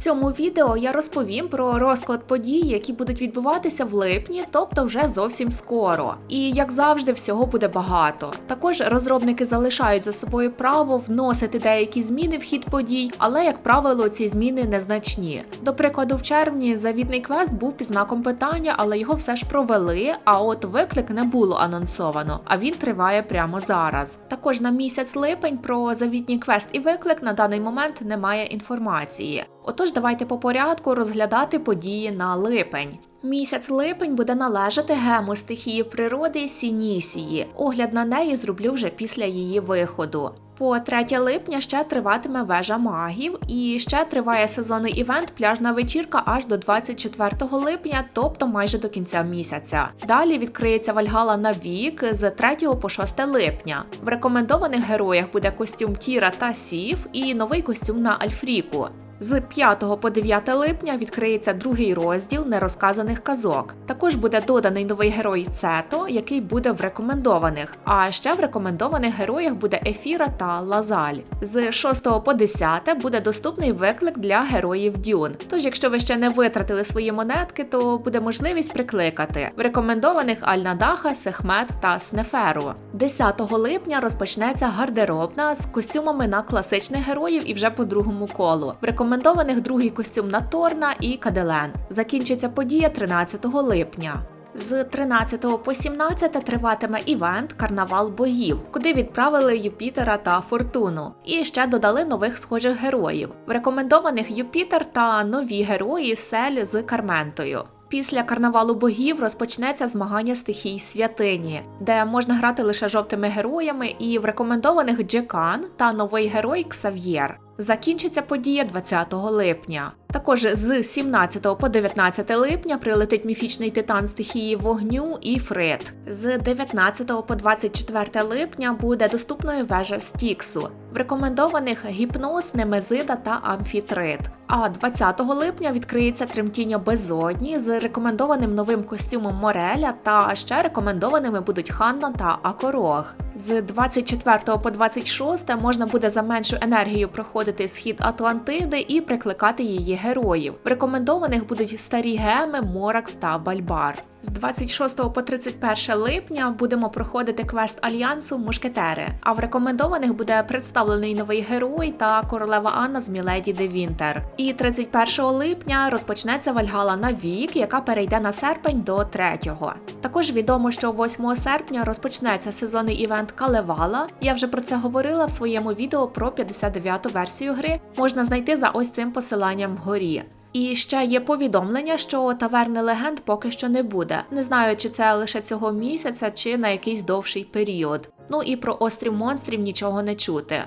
Цьому відео я розповім про розклад подій, які будуть відбуватися в липні, тобто вже зовсім скоро. І як завжди, всього буде багато. Також розробники залишають за собою право вносити деякі зміни в хід подій, але як правило, ці зміни незначні. До прикладу, в червні завітний квест був під знаком питання, але його все ж провели. А от виклик не було анонсовано, а він триває прямо зараз. Також на місяць липень про завітній квест і виклик на даний момент немає інформації. Отож, давайте по порядку розглядати події на липень. Місяць липень буде належати гему стихії природи Сінісії. Огляд на неї зроблю вже після її виходу. По 3 липня ще триватиме вежа магів, і ще триває сезонний івент Пляжна вечірка аж до 24 липня, тобто майже до кінця місяця. Далі відкриється Вальгала на вік з 3 по 6 липня. В рекомендованих героях буде костюм Тіра та Сів і новий костюм на Альфріку. З 5 по 9 липня відкриється другий розділ нерозказаних казок. Також буде доданий новий герой Цето, який буде в рекомендованих. А ще в рекомендованих героях буде Ефіра та Лазаль. З 6 по 10 буде доступний виклик для героїв Дюн. Тож, якщо ви ще не витратили свої монетки, то буде можливість прикликати в рекомендованих Альнадаха, Сехмет та Снеферу. 10 липня розпочнеться гардеробна з костюмами на класичних героїв і вже по другому колу. В рекомендованих другий костюм на Торна і Каделен. Закінчиться подія 13 липня. З 13 по 17 триватиме івент Карнавал боїв, куди відправили Юпітера та Фортуну. І ще додали нових схожих героїв. В рекомендованих Юпітер та нові герої Сель з Карментою. Після карнавалу богів розпочнеться змагання стихій святині, де можна грати лише жовтими героями, і в рекомендованих Джекан та новий герой Ксав'єр. Закінчиться подія 20 липня. Також з 17 по 19 липня прилетить міфічний титан стихії вогню і Фрит. З 19 по 24 липня буде доступною вежа Стіксу. В рекомендованих гіпноз, немезида та амфітрит. А 20 липня відкриється тремтіння безодні з рекомендованим новим костюмом Мореля та ще рекомендованими будуть Ханна та Акорог. З 24 по 26 можна буде за меншу енергію проходити схід Атлантиди і прикликати її героїв. В рекомендованих будуть старі геми, Моракс та Бальбар. З 26 по 31 липня будемо проходити квест альянсу Мушкетери. А в рекомендованих буде представлений новий герой та королева Анна з Міледі де Вінтер. І 31 липня розпочнеться Вальгала на вік, яка перейде на серпень до 3-го. Також відомо, що 8 серпня розпочнеться сезонний івент Калевала. Я вже про це говорила в своєму відео про 59-ту версію гри. Можна знайти за ось цим посиланням вгорі. І ще є повідомлення, що таверни легенд поки що не буде. Не знаю, чи це лише цього місяця, чи на якийсь довший період. Ну і про острів монстрів нічого не чути.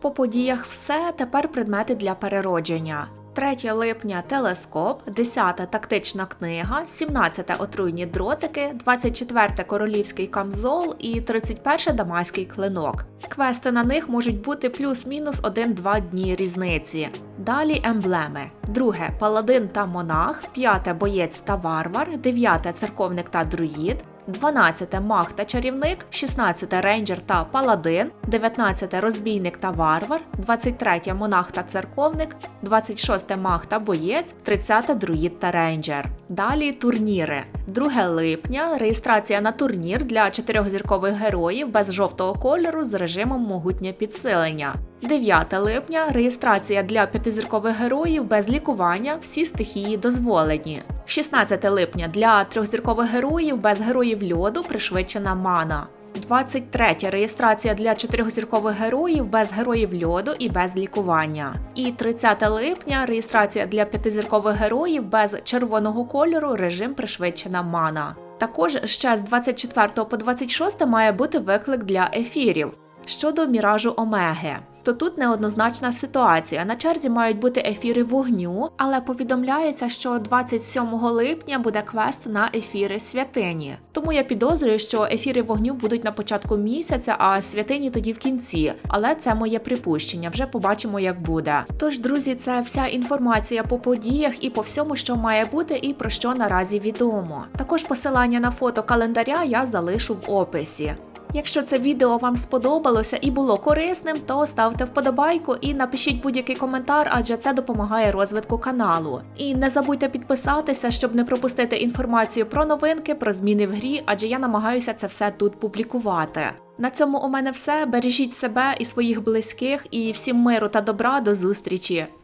По подіях все тепер предмети для переродження. 3 липня телескоп, 10 тактична книга, 17 отруйні дротики, 24 королівський камзол і 31 дамаський клинок. Квести на них можуть бути плюс-мінус 1-2 дні різниці. Далі емблеми. Друге паладин та монах, п'яте боєць та варвар, дев'яте церковник та друїд. 12 маг та чарівник, 16 рейнджер та паладин, 19 розбійник та варвар, 23 монах та церковник, 26 маг та боєць, 30 друїд та рейнджер. Далі турніри. 2 липня реєстрація на турнір для чотирьохзіркових героїв без жовтого кольору з режимом могутнє підсилення. 9 липня реєстрація для п'ятизіркових героїв без лікування, всі стихії дозволені. 16 липня для трьохзіркових героїв без героїв льоду пришвидшена мана. 23 реєстрація для чотирьохзіркових героїв без героїв льоду і без лікування. І 30 липня реєстрація для п'ятизіркових героїв без червоного кольору режим пришвидшена мана. Також ще з 24 по 26 має бути виклик для ефірів щодо міражу Омеги то тут неоднозначна ситуація. На черзі мають бути ефіри вогню, але повідомляється, що 27 липня буде квест на ефіри святині. Тому я підозрюю, що ефіри вогню будуть на початку місяця, а святині тоді в кінці. Але це моє припущення. Вже побачимо, як буде. Тож, друзі, це вся інформація по подіях і по всьому, що має бути, і про що наразі відомо. Також посилання на фото календаря я залишу в описі. Якщо це відео вам сподобалося і було корисним, то ставте вподобайку і напишіть будь-який коментар, адже це допомагає розвитку каналу. І не забудьте підписатися, щоб не пропустити інформацію про новинки, про зміни в грі, адже я намагаюся це все тут публікувати. На цьому у мене все. Бережіть себе і своїх близьких, і всім миру та добра до зустрічі.